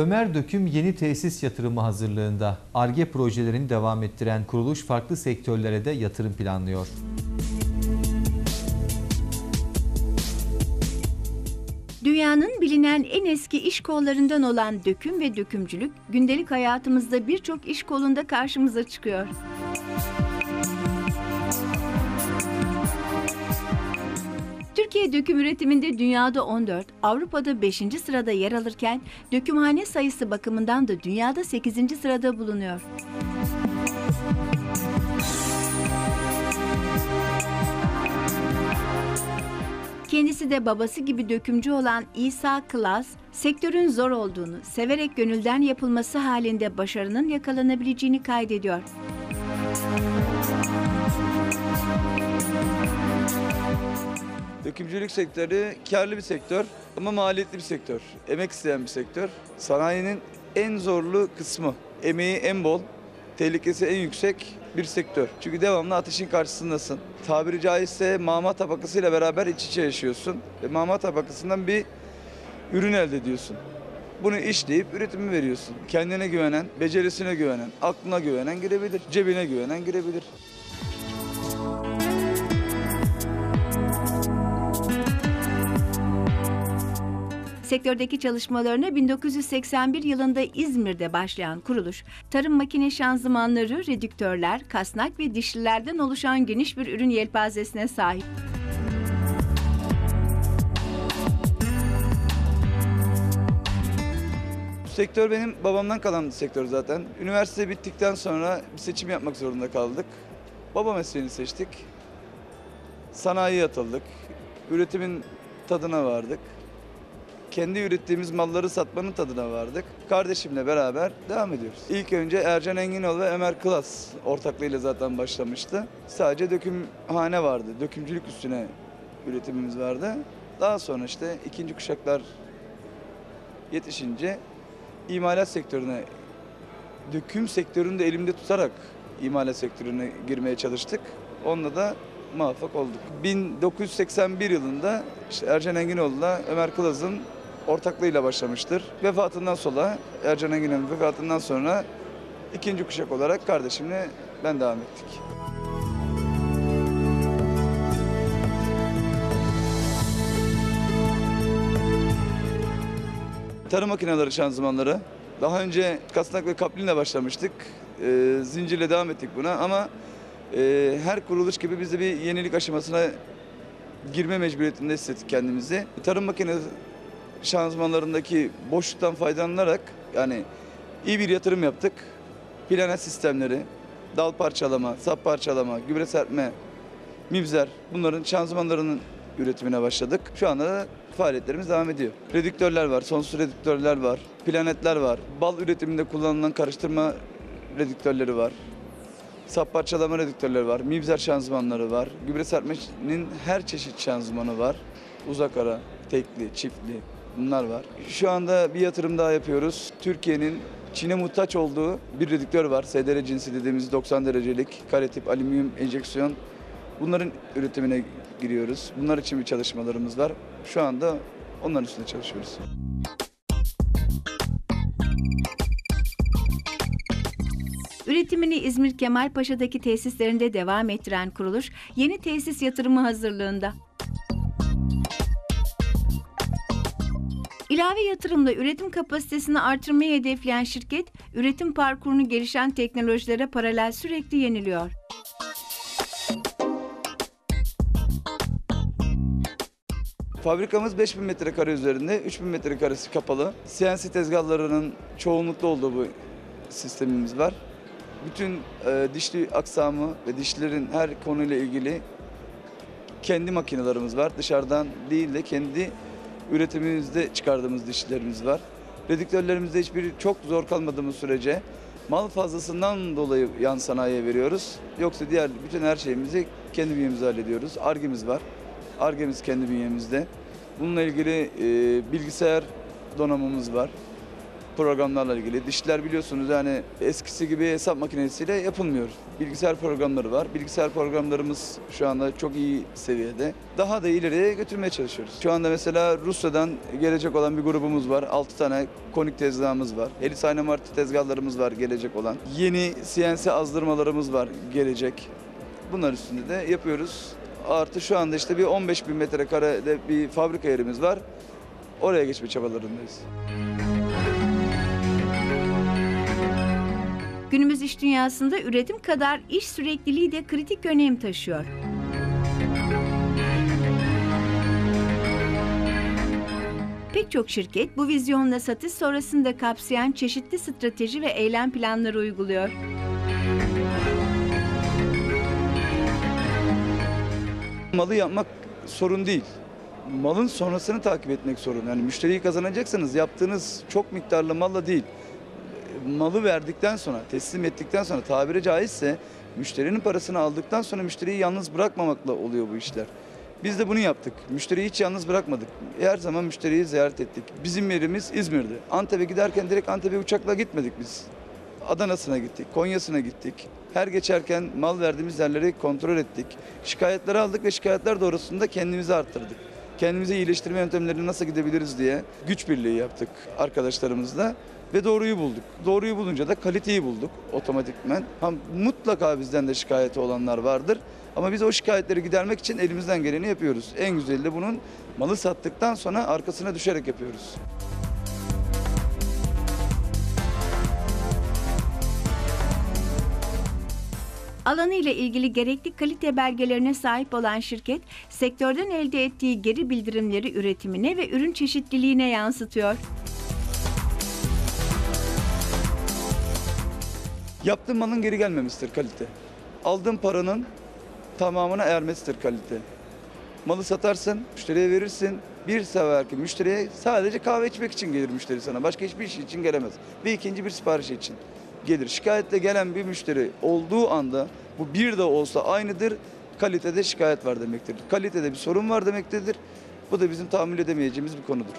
Ömer Döküm yeni tesis yatırımı hazırlığında. ARGE projelerini devam ettiren kuruluş farklı sektörlere de yatırım planlıyor. Dünyanın bilinen en eski iş kollarından olan döküm ve dökümcülük gündelik hayatımızda birçok iş kolunda karşımıza çıkıyor. Türkiye döküm üretiminde dünyada 14, Avrupa'da 5. sırada yer alırken dökümhane sayısı bakımından da dünyada 8. sırada bulunuyor. Kendisi de babası gibi dökümcü olan İsa Klas, sektörün zor olduğunu, severek gönülden yapılması halinde başarının yakalanabileceğini kaydediyor. Dökümcülük sektörü karlı bir sektör ama maliyetli bir sektör. Emek isteyen bir sektör. Sanayinin en zorlu kısmı. Emeği en bol, tehlikesi en yüksek bir sektör. Çünkü devamlı ateşin karşısındasın. Tabiri caizse mama tabakasıyla beraber iç içe yaşıyorsun. Ve mama tabakasından bir ürün elde ediyorsun. Bunu işleyip üretimi veriyorsun. Kendine güvenen, becerisine güvenen, aklına güvenen girebilir. Cebine güvenen girebilir. Sektördeki çalışmalarına 1981 yılında İzmir'de başlayan kuruluş, tarım makine şanzımanları, redüktörler, kasnak ve dişlilerden oluşan geniş bir ürün yelpazesine sahip. Sektör benim babamdan kalan sektör zaten. Üniversite bittikten sonra bir seçim yapmak zorunda kaldık. Baba mesleğini seçtik. Sanayiye atıldık. Üretimin tadına vardık. Kendi ürettiğimiz malları satmanın tadına vardık. Kardeşimle beraber devam ediyoruz. İlk önce Ercan Enginoğlu ve Ömer Klas ortaklığıyla zaten başlamıştı. Sadece dökümhane vardı. Dökümcülük üstüne üretimimiz vardı. Daha sonra işte ikinci kuşaklar yetişince imalat sektörüne, döküm sektörünü de elimde tutarak imalat sektörüne girmeye çalıştık. Onunla da muvaffak olduk. 1981 yılında işte Ercan Enginoğlu'la Ömer Kılaz'ın ortaklığıyla başlamıştır. Vefatından sonra, Ercan Enginoğlu'nun vefatından sonra ikinci kuşak olarak kardeşimle ben devam ettik. Tarım makineleri şanzımanları. Daha önce kasnak ve kaplinle başlamıştık. Ee, zincirle devam ettik buna ama e, her kuruluş gibi biz de bir yenilik aşamasına girme mecburiyetinde hissettik kendimizi. Tarım makine şanzımanlarındaki boşluktan faydalanarak yani iyi bir yatırım yaptık. Planet sistemleri, dal parçalama, sap parçalama, gübre serpme, mibzer bunların şanzımanlarının üretimine başladık. Şu anda da faaliyetlerimiz devam ediyor. Redüktörler var, sonsuz redüktörler var, planetler var. Bal üretiminde kullanılan karıştırma redüktörleri var. Sap parçalama redüktörleri var, mibzer şanzımanları var. Gübre serpmenin her çeşit şanzımanı var. Uzak ara, tekli, çiftli bunlar var. Şu anda bir yatırım daha yapıyoruz. Türkiye'nin Çin'e muhtaç olduğu bir redüktör var. SDR cinsi dediğimiz 90 derecelik kare tip alüminyum enjeksiyon. Bunların üretimine giriyoruz. Bunlar için bir çalışmalarımız var. Şu anda onların üstünde çalışıyoruz. Üretimini İzmir Kemalpaşa'daki tesislerinde devam ettiren kuruluş, yeni tesis yatırımı hazırlığında. İlave yatırımla üretim kapasitesini artırmayı hedefleyen şirket, üretim parkurunu gelişen teknolojilere paralel sürekli yeniliyor. Fabrikamız 5000 metrekare üzerinde, 3000 metrekaresi kapalı. CNC tezgahlarının çoğunlukta olduğu bu sistemimiz var. Bütün e, dişli aksamı ve dişlerin her konuyla ilgili kendi makinelerimiz var. Dışarıdan değil de kendi üretimimizde çıkardığımız dişlerimiz var. Redüktörlerimizde hiçbir çok zor kalmadığımız sürece mal fazlasından dolayı yan sanayiye veriyoruz. Yoksa diğer bütün her şeyimizi kendi bünyemizde hallediyoruz. Argemiz var. Argemiz kendi bünyemizde. Bununla ilgili e, bilgisayar donanımımız var. Programlarla ilgili. Dişler biliyorsunuz yani eskisi gibi hesap makinesiyle yapılmıyor. Bilgisayar programları var. Bilgisayar programlarımız şu anda çok iyi seviyede. Daha da ileriye götürmeye çalışıyoruz. Şu anda mesela Rusya'dan gelecek olan bir grubumuz var. 6 tane konik tezgahımız var. Elis Ayna Martı tezgahlarımız var gelecek olan. Yeni CNC azdırmalarımız var gelecek. Bunlar üstünde de yapıyoruz. Artı şu anda işte bir 15 bin metrekarede bir fabrika yerimiz var. Oraya geçme çabalarındayız. Günümüz iş dünyasında üretim kadar iş sürekliliği de kritik önem taşıyor. Pek çok şirket bu vizyonla satış sonrasında kapsayan çeşitli strateji ve eylem planları uyguluyor. Malı yapmak sorun değil. Malın sonrasını takip etmek sorun. Yani müşteriyi kazanacaksanız yaptığınız çok miktarlı malla değil. Malı verdikten sonra, teslim ettikten sonra tabiri caizse müşterinin parasını aldıktan sonra müşteriyi yalnız bırakmamakla oluyor bu işler. Biz de bunu yaptık. Müşteriyi hiç yalnız bırakmadık. Her zaman müşteriyi ziyaret ettik. Bizim yerimiz İzmir'di. Antep'e giderken direkt Antep'e uçakla gitmedik biz. Adana'sına gittik, Konya'sına gittik. Her geçerken mal verdiğimiz yerleri kontrol ettik. Şikayetleri aldık ve şikayetler doğrusunda kendimizi arttırdık. Kendimize iyileştirme yöntemlerini nasıl gidebiliriz diye güç birliği yaptık arkadaşlarımızla ve doğruyu bulduk. Doğruyu bulunca da kaliteyi bulduk otomatikmen. Ha, mutlaka bizden de şikayeti olanlar vardır. Ama biz o şikayetleri gidermek için elimizden geleni yapıyoruz. En güzeli de bunun malı sattıktan sonra arkasına düşerek yapıyoruz. Alanı ile ilgili gerekli kalite belgelerine sahip olan şirket, sektörden elde ettiği geri bildirimleri üretimine ve ürün çeşitliliğine yansıtıyor. Yaptığın malın geri gelmemesidir kalite. Aldığın paranın tamamına ermesidir kalite. Malı satarsın, müşteriye verirsin. Bir seferki müşteriye sadece kahve içmek için gelir müşteri sana. Başka hiçbir şey için gelemez. Bir ikinci bir sipariş için gelir. Şikayetle gelen bir müşteri olduğu anda bu bir de olsa aynıdır. Kalitede şikayet var demektir. Kalitede bir sorun var demektedir. Bu da bizim tahammül edemeyeceğimiz bir konudur.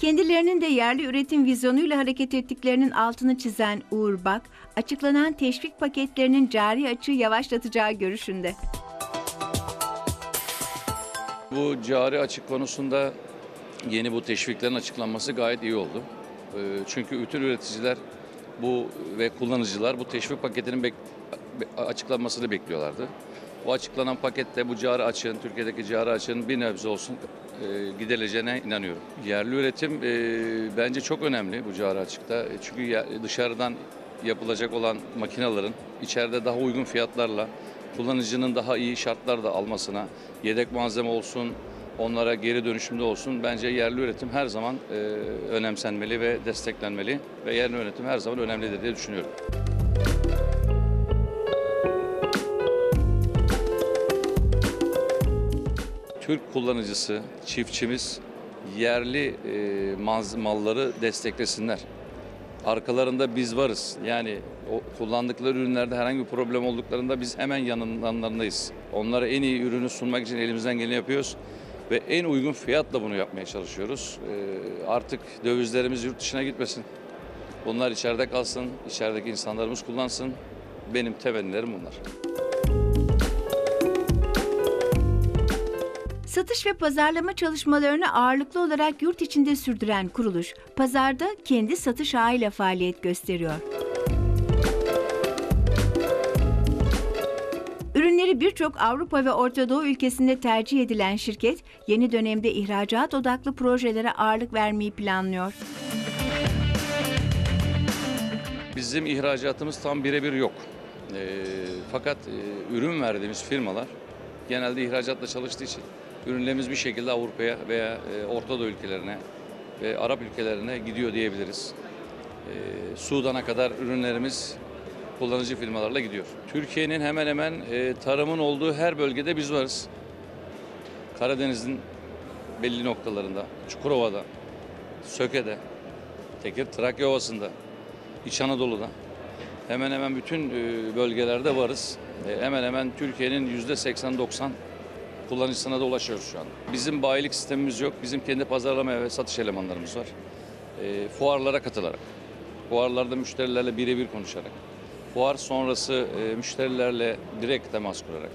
Kendilerinin de yerli üretim vizyonuyla hareket ettiklerinin altını çizen Uğur Bak, açıklanan teşvik paketlerinin cari açığı yavaşlatacağı görüşünde. Bu cari açık konusunda yeni bu teşviklerin açıklanması gayet iyi oldu. Ee, Çünkü bütün üreticiler bu ve kullanıcılar bu teşvik paketinin bek- be- açıklanmasını bekliyorlardı. Bu açıklanan pakette bu cari açığın, Türkiye'deki cari açığın bir nebze olsun giderileceğine inanıyorum. Yerli üretim e, bence çok önemli bu cari açıkta. E, Çünkü dışarıdan yapılacak olan makinaların içeride daha uygun fiyatlarla kullanıcının daha iyi şartlarda almasına, yedek malzeme olsun, onlara geri dönüşümde olsun bence yerli üretim her zaman e, önemsenmeli ve desteklenmeli ve yerli üretim her zaman önemlidir diye düşünüyorum. Türk kullanıcısı, çiftçimiz yerli e, malları desteklesinler. Arkalarında biz varız. Yani o kullandıkları ürünlerde herhangi bir problem olduklarında biz hemen yanlarındayız. Onlara en iyi ürünü sunmak için elimizden geleni yapıyoruz ve en uygun fiyatla bunu yapmaya çalışıyoruz. Ee, artık dövizlerimiz yurt dışına gitmesin. Bunlar içeride kalsın, içerideki insanlarımız kullansın. Benim temennilerim bunlar. Satış ve pazarlama çalışmalarını ağırlıklı olarak yurt içinde sürdüren kuruluş, pazarda kendi satış ağıyla faaliyet gösteriyor. Ürünleri birçok Avrupa ve Orta Doğu ülkesinde tercih edilen şirket, yeni dönemde ihracat odaklı projelere ağırlık vermeyi planlıyor. Bizim ihracatımız tam birebir yok. Ee, fakat e, ürün verdiğimiz firmalar genelde ihracatla çalıştığı için ürünlerimiz bir şekilde Avrupa'ya veya e, Orta Doğu ülkelerine ve Arap ülkelerine gidiyor diyebiliriz. Ee, Sudan'a kadar ürünlerimiz kullanıcı firmalarla gidiyor. Türkiye'nin hemen hemen e, tarımın olduğu her bölgede biz varız. Karadeniz'in belli noktalarında, Çukurova'da, Söke'de, Tekir Trakya Ovası'nda, İç Anadolu'da hemen hemen bütün e, bölgelerde varız. E, Hemen hemen Türkiye'nin yüzde 80-90 kullanıcısına da ulaşıyoruz şu an. Bizim bayilik sistemimiz yok. Bizim kendi pazarlama ve satış elemanlarımız var. E, fuarlara katılarak, fuarlarda müşterilerle birebir konuşarak, fuar sonrası e, müşterilerle direkt temas kurarak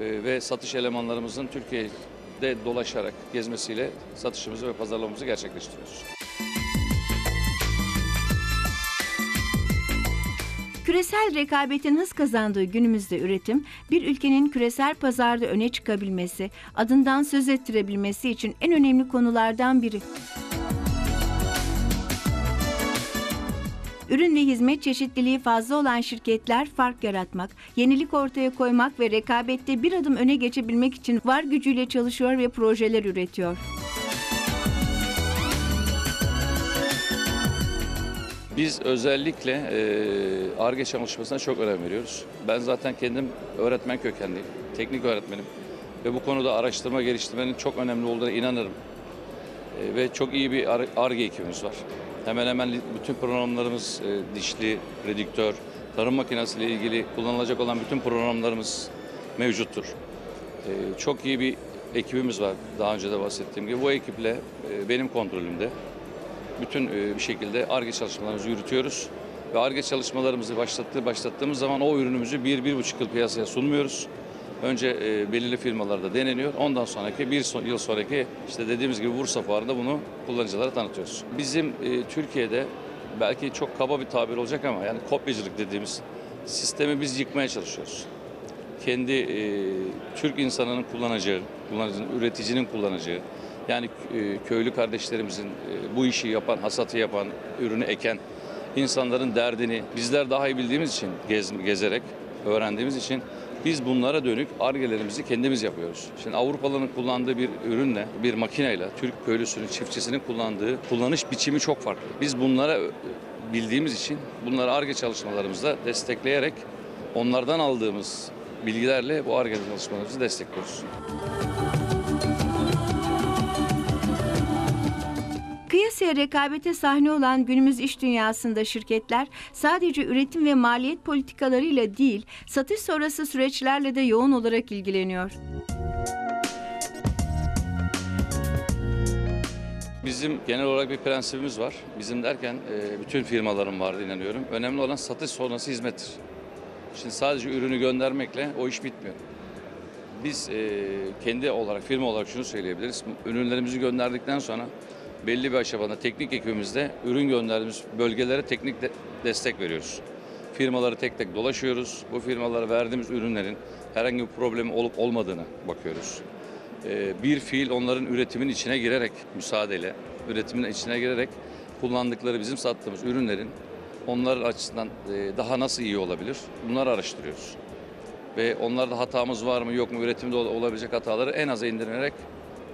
e, ve satış elemanlarımızın Türkiye'de dolaşarak gezmesiyle satışımızı ve pazarlamamızı gerçekleştiriyoruz. Küresel rekabetin hız kazandığı günümüzde üretim, bir ülkenin küresel pazarda öne çıkabilmesi, adından söz ettirebilmesi için en önemli konulardan biri. Ürün ve hizmet çeşitliliği fazla olan şirketler fark yaratmak, yenilik ortaya koymak ve rekabette bir adım öne geçebilmek için var gücüyle çalışıyor ve projeler üretiyor. Biz özellikle e, ARGE çalışmasına çok önem veriyoruz. Ben zaten kendim öğretmen kökenliyim, teknik öğretmenim ve bu konuda araştırma geliştirmenin çok önemli olduğuna inanırım. E, ve çok iyi bir ARGE ekibimiz var. Hemen hemen bütün programlarımız e, dişli, redüktör, tarım makinesi ile ilgili kullanılacak olan bütün programlarımız mevcuttur. E, çok iyi bir ekibimiz var daha önce de bahsettiğim gibi. Bu ekiple e, benim kontrolümde bütün e, bir şekilde ARGE çalışmalarımızı yürütüyoruz. Ve ARGE çalışmalarımızı başlattığı, başlattığımız zaman o ürünümüzü bir, bir buçuk yıl piyasaya sunmuyoruz. Önce e, belirli firmalarda deneniyor. Ondan sonraki bir yıl sonraki işte dediğimiz gibi Bursa Fuarı'nda bunu kullanıcılara tanıtıyoruz. Bizim e, Türkiye'de belki çok kaba bir tabir olacak ama yani kopyacılık dediğimiz sistemi biz yıkmaya çalışıyoruz. Kendi e, Türk insanının kullanacağı, kullanıcının, üreticinin kullanacağı, yani e, köylü kardeşlerimizin e, bu işi yapan, hasatı yapan, ürünü eken insanların derdini bizler daha iyi bildiğimiz için gez, gezerek öğrendiğimiz için biz bunlara dönük argelerimizi kendimiz yapıyoruz. Şimdi Avrupalıların kullandığı bir ürünle, bir makineyle Türk köylüsünün, çiftçisinin kullandığı kullanış biçimi çok farklı. Biz bunlara e, bildiğimiz için bunları arge çalışmalarımızda destekleyerek onlardan aldığımız bilgilerle bu arge çalışmalarımızı destekliyoruz. Kıyasaya rekabete sahne olan günümüz iş dünyasında şirketler sadece üretim ve maliyet politikalarıyla değil, satış sonrası süreçlerle de yoğun olarak ilgileniyor. Bizim genel olarak bir prensibimiz var. Bizim derken e, bütün firmaların var inanıyorum. Önemli olan satış sonrası hizmettir. Şimdi sadece ürünü göndermekle o iş bitmiyor. Biz e, kendi olarak, firma olarak şunu söyleyebiliriz. Ürünlerimizi gönderdikten sonra belli bir aşamada teknik ekibimizde ürün gönderdiğimiz bölgelere teknik de- destek veriyoruz. Firmaları tek tek dolaşıyoruz. Bu firmalara verdiğimiz ürünlerin herhangi bir problemi olup olmadığını bakıyoruz. Ee, bir fiil onların üretimin içine girerek, müsaadeyle, üretimin içine girerek kullandıkları bizim sattığımız ürünlerin onların açısından e, daha nasıl iyi olabilir? Bunları araştırıyoruz. Ve onlarda hatamız var mı yok mu üretimde ol- olabilecek hataları en aza indirerek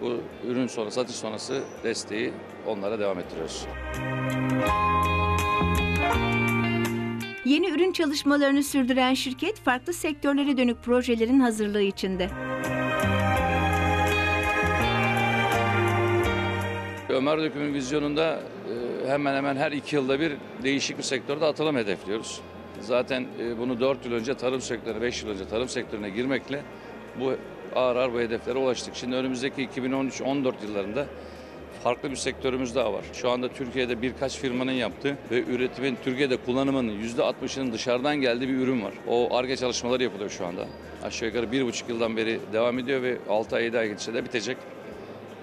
bu ürün sonra satış sonrası desteği onlara devam ettiriyoruz. Yeni ürün çalışmalarını sürdüren şirket farklı sektörlere dönük projelerin hazırlığı içinde. Ömer Döküm'ün vizyonunda e, hemen hemen her iki yılda bir değişik bir sektörde atılım hedefliyoruz. Zaten e, bunu 4 yıl önce tarım sektörüne, 5 yıl önce tarım sektörüne girmekle bu ağır ağır bu hedeflere ulaştık. Şimdi önümüzdeki 2013-14 yıllarında farklı bir sektörümüz daha var. Şu anda Türkiye'de birkaç firmanın yaptığı ve üretimin Türkiye'de kullanımının %60'ının dışarıdan geldiği bir ürün var. O ARGE çalışmaları yapılıyor şu anda. Aşağı yukarı bir buçuk yıldan beri devam ediyor ve 6 ay 7 ay geçse de bitecek.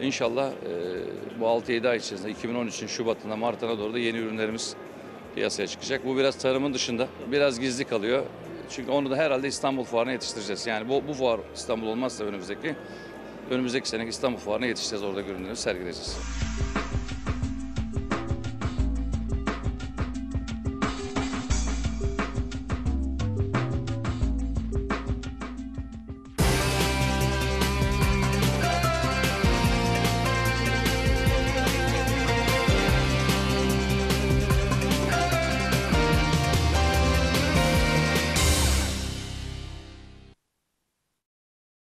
İnşallah e, bu 6-7 ay içerisinde 2013'ün Şubat'ına Mart'ına doğru da yeni ürünlerimiz piyasaya çıkacak. Bu biraz tarımın dışında biraz gizli kalıyor. Çünkü onu da herhalde İstanbul Fuarı'na yetiştireceğiz. Yani bu, bu fuar İstanbul olmazsa önümüzdeki önümüzdeki seneki İstanbul Fuarı'na yetişeceğiz orada ürünlerimizi sergileyeceğiz.